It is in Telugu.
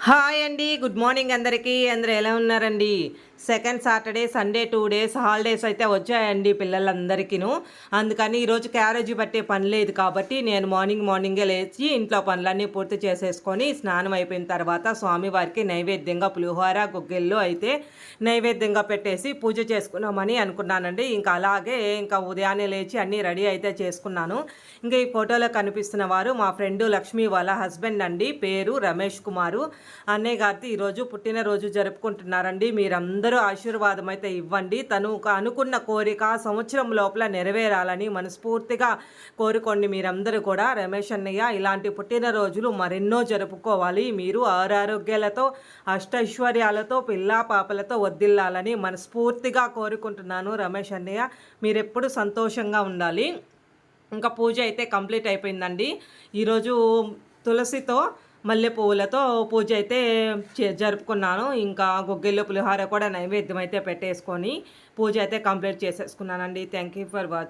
హాయ్ అండి గుడ్ మార్నింగ్ అందరికీ. అందరు ఎలా ఉన్నారండి? Second Saturday Sunday two days holidays అయితే వచ్చాయండి పిల్లలందరికీను. అందుకని ఈరోజు క్యారేజీ పట్టే పని లేదు కాబట్టి నేను మార్నింగ్ మార్నింగే లేచి ఇంట్లో పనులన్నీ పూర్తి చేసేసుకొని స్నానం అయిపోయిన తర్వాత స్వామివారికి నైవేద్యంగా పులిహోర గుగ్గిళ్ళు అయితే నైవేద్యంగా పెట్టేసి పూజ చేసుకున్నామని అనుకున్నానండి. ఇంకా అలాగే ఇంకా ఉదయాన్నే లేచి అన్నీ రెడీ అయితే చేసుకున్నాను. ఇంకా ఈ ఫోటోలో కనిపిస్తున్న వారు మా ఫ్రెండు లక్ష్మి వాళ్ళ హస్బెండ్ అండి. పేరు రమేష్ కుమారు. అన్నయ్య గారితో ఈరోజు పుట్టినరోజు జరుపుకుంటున్నారండి. మీరందరూ ఆశీర్వాదం అయితే ఇవ్వండి. తను అనుకున్న కోరిక సంవత్సరం లోపల నెరవేరాలని మనస్ఫూర్తిగా కోరుకోండి మీరందరూ కూడా. రమేష్ అన్నయ్య ఇలాంటి పుట్టినరోజులు మరెన్నో జరుపుకోవాలి. మీరు ఆరోగ్యాలతో అష్టైశ్వర్యాలతో పిల్లా పాపలతో వద్దిల్లాలని మనస్ఫూర్తిగా కోరుకుంటున్నాను రమేష్ అన్నయ్య. మీరెప్పుడు సంతోషంగా ఉండాలి. ఇంకా పూజ అయితే కంప్లీట్ అయిపోయిందండి. ఈరోజు తులసితో మల్లె పువ్వులతో పూజ అయితే చే- జరుపుకున్నాను. ఇంకా గుగ్గిళ్ళు పులిహోర కూడా నైవేద్యం అయితే పెట్టేసుకొని పూజ అయితే complete చేసేసుకున్నానండి. Thank you for watching